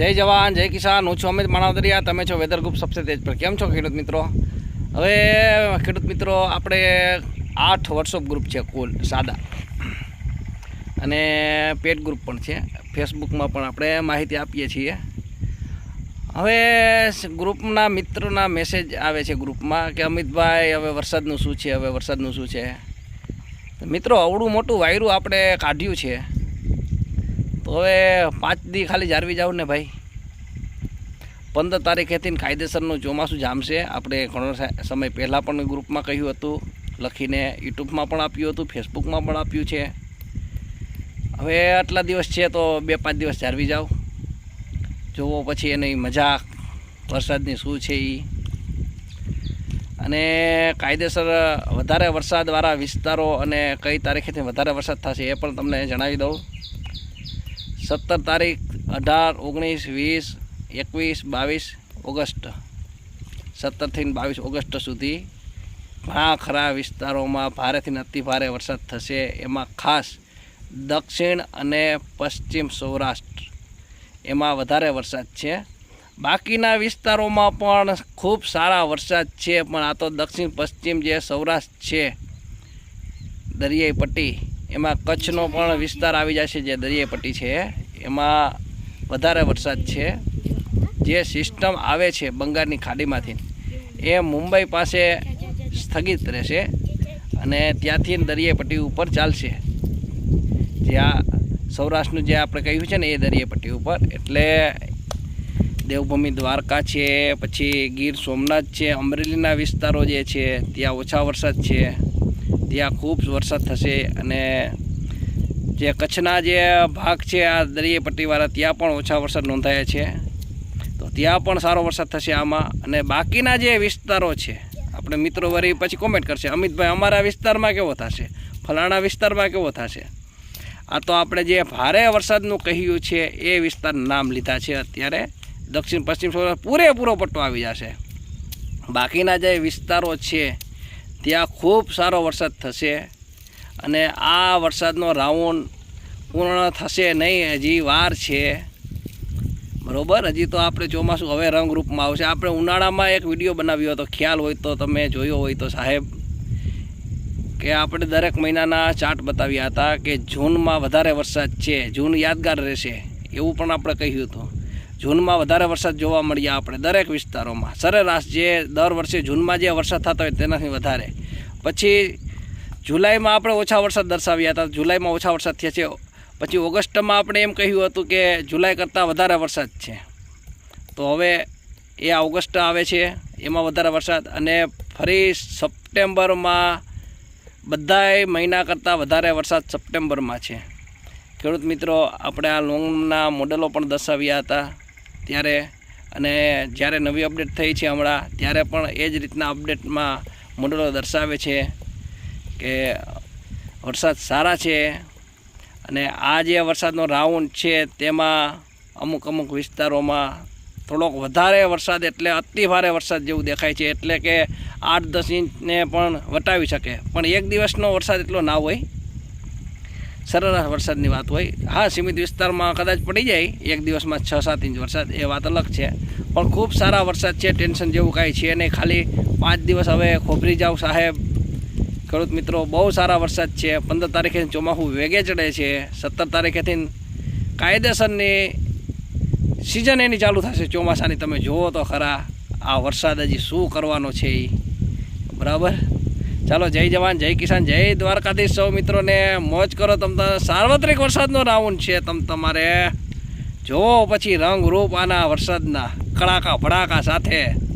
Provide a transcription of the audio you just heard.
જય જવાન, જય કિસાન. હું છું અમિત માણાવદરિયા. તમે છો વેધર ગ્રુપ સબસે તેજ પર. કેમ છો ખેડૂત મિત્રો? હવે ખેડૂત મિત્રો, આપણે આઠ વોટ્સઅપ ગ્રુપ છે કુલ, સાદા. અને પેટ ગ્રુપ પણ છે. ફેસબુકમાં પણ આપણે માહિતી આપીએ છીએ. હવે ગ્રુપના મિત્રોના મેસેજ આવે છે ગ્રુપમાં કે, અમિતભાઈ, હવે વરસાદનું શું છે? હવે વરસાદનું શું છે? મિત્રો અવડું મોટું વાયરું આપણે કાઢ્યું છે. હવે પાંચ દી ખાલી જાળવી જાઓ ને ભાઈ. પંદર તારીખેથી કાયદેસરનું ચોમાસું જામશે. આપણે ઘણો સમય પહેલાં પણ ગ્રુપમાં કહ્યું હતું, લખીને યુટ્યુબમાં પણ આપ્યું હતું, ફેસબુકમાં પણ આપ્યું છે. હવે આટલા દિવસ છે તો બે પાંચ દિવસ જાળવી જાઓ જોવો પછી એની મજા, વરસાદની શું છે એ અને કાયદેસર વધારે વરસાદવાળા વિસ્તારો અને કઈ તારીખેથી વધારે વરસાદ થશે એ પણ તમને જણાવી દઉં. સત્તર તારીખ, અઢાર, ઓગણીસ, વીસ, એકવીસ, બાવીસ ઓગસ્ટ. સત્તરથી બાવીસ ઓગસ્ટ સુધી ઘણા ખરા વિસ્તારોમાં ભારેથી અતિ ભારે વરસાદ થશે. એમાં ખાસ દક્ષિણ અને પશ્ચિમ સૌરાષ્ટ્ર એમાં વધારે વરસાદ છે. બાકીના વિસ્તારોમાં પણ ખૂબ સારા વરસાદ છે, પણ આ તો દક્ષિણ પશ્ચિમ જે સૌરાષ્ટ્ર છે, દરિયાઈ પટ્ટી, એમાં કચ્છનો પણ વિસ્તાર આવી જશે જે દરિયાઈ પટ્ટી છે. એમાં વધારે વરસાદ છે. જે સિસ્ટમ આવે છે બંગાળની ખાડીમાંથી, એ મુંબઈ પાસે સ્થગિત રહેશે અને ત્યાંથી દરિયાપટ્ટી ઉપર ચાલશે. જ્યાં સૌરાષ્ટ્રનું જે આપણે કહ્યું છે ને, એ દરિયાપટ્ટી ઉપર. એટલે દેવભૂમિ દ્વારકા છે, પછી ગીર સોમનાથ છે, અમરેલીના વિસ્તારો જે છે, ત્યાં ઓછા વરસાદ છે. ત્યાં ખૂબ વરસાદ થશે અને જે કચ્છના જે ભાગ છે, આ દરિયાઈ પટ્ટીવાળા, ત્યાં પણ ઓછા વરસાદ નોંધાયા છે. તો ત્યાં પણ સારો વરસાદ થશે આમાં. અને બાકીના જે વિસ્તારો છે, આપણે મિત્રો વરી પછી કોમેન્ટ કરશે. અમિતભાઈ, અમારા વિસ્તારમાં કેવો થશે? ફલાણા વિસ્તારમાં કેવો થશે? આ તો આપણે જે ભારે વરસાદનું કહ્યું છે, એ વિસ્તાર નામ લીધા છે અત્યારે. દક્ષિણ, પશ્ચિમ સૌરાષ્ટ્ર પૂરેપૂરો પટ્ટો આવી જશે. બાકીના જે વિસ્તારો છે, ત્યાં ખૂબ સારો વરસાદ થશે. અને આ વરસાદનો રાઉન્ડ પૂર્ણ થશે નહીં, હજી વાર છે. બરોબર? હજી તો આપણે ચોમાસું હવે રંગરૂપમાં આવશે. આપણે ઉનાળામાં એક વીડિયો બનાવ્યો હતો. ખ્યાલ હોય તો તમે જોયો હોય તો સાહેબ. કે આપણે દરેક મહિનાના ચાર્ટ બતાવ્યા હતા કે જૂનમાં વધારે વરસાદ છે. જૂન યાદગાર રહેશે. એવું પણ આપણે કહ્યું હતું. જૂનમાં વધારે વરસાદ જોવા મળ્યા આપણે દરેક વિસ્તારોમાં. સરેરાશ જે દર વર્ષે જૂનમાં જે વરસાદ થતો હોય તેનાથી વધારે. પછી જુલાઈમાં આપણે ઓછા વરસાદ દર્શાવ્યા હતા. જુલાઈમાં ઓછા વરસાદ થયા છે. પછી ઓગસ્ટમાં આપણે એમ કહ્યું હતું કે જુલાઈ કરતાં વધારે વરસાદ છે. તો હવે એ ઓગસ્ટ આવે છે, એમાં વધારે વરસાદ. અને ફરી સપ્ટેમ્બરમાં બધાય મહિના કરતાં વધારે વરસાદ સપ્ટેમ્બરમાં છે. ખેડૂત મિત્રો, આપણે આ લોનના મોડેલો પણ દર્શાવ્યા હતા ત્યારે. અને જ્યારે નવી અપડેટ થઈ છે હમણાં, ત્યારે પણ એ જ રીતના અપડેટમાં મોડેલો દર્શાવે છે. કે વરસાદ સારા છે અને આ જે વરસાદનો રાઉન્ડ છે તેમાં અમુક અમુક વિસ્તારોમાં થોડોક વધારે વરસાદ એટલે અતિ ભારે વરસાદ જેવું દેખાય છે. એટલે કે આઠ દસ ઇંચને પણ વટાવી શકે. પણ એક દિવસનો વરસાદ એટલો ના હોય. સરેરાશ વરસાદની વાત હોય. હા, સીમિત વિસ્તારમાં કદાચ પડી જાય એક દિવસમાં છ સાત ઇંચ વરસાદ, એ વાત અલગ છે. પણ ખૂબ સારા વરસાદ છે. ટેન્શન જેવું કાંઈ છે નહીં. ખાલી પાંચ દિવસ હવે ખોભરી જાવ સાહેબ. ખેડૂત મિત્રો, બહુ સારા વરસાદ છે. પંદર તારીખે ચોમાસું વેગે ચડે છે. સત્તર તારીખેથી કાયદેસરની સિઝન એની ચાલુ થશે ચોમાસાની. તમે જુઓ તો ખરા, આ વરસાદ હજી શું કરવાનો છે એ બરાબર? ચાલો, જય જવાન, જય કિસાન, જય દ્વારકાધીશ સૌ મિત્રોને. મોજ કરો તમ સાર્વત્રિક વરસાદનો રાઉન્ડ છે તમ તમારે. જુઓ પછી રંગ રૂપ આના વરસાદના કડાકા ભડાકા સાથે.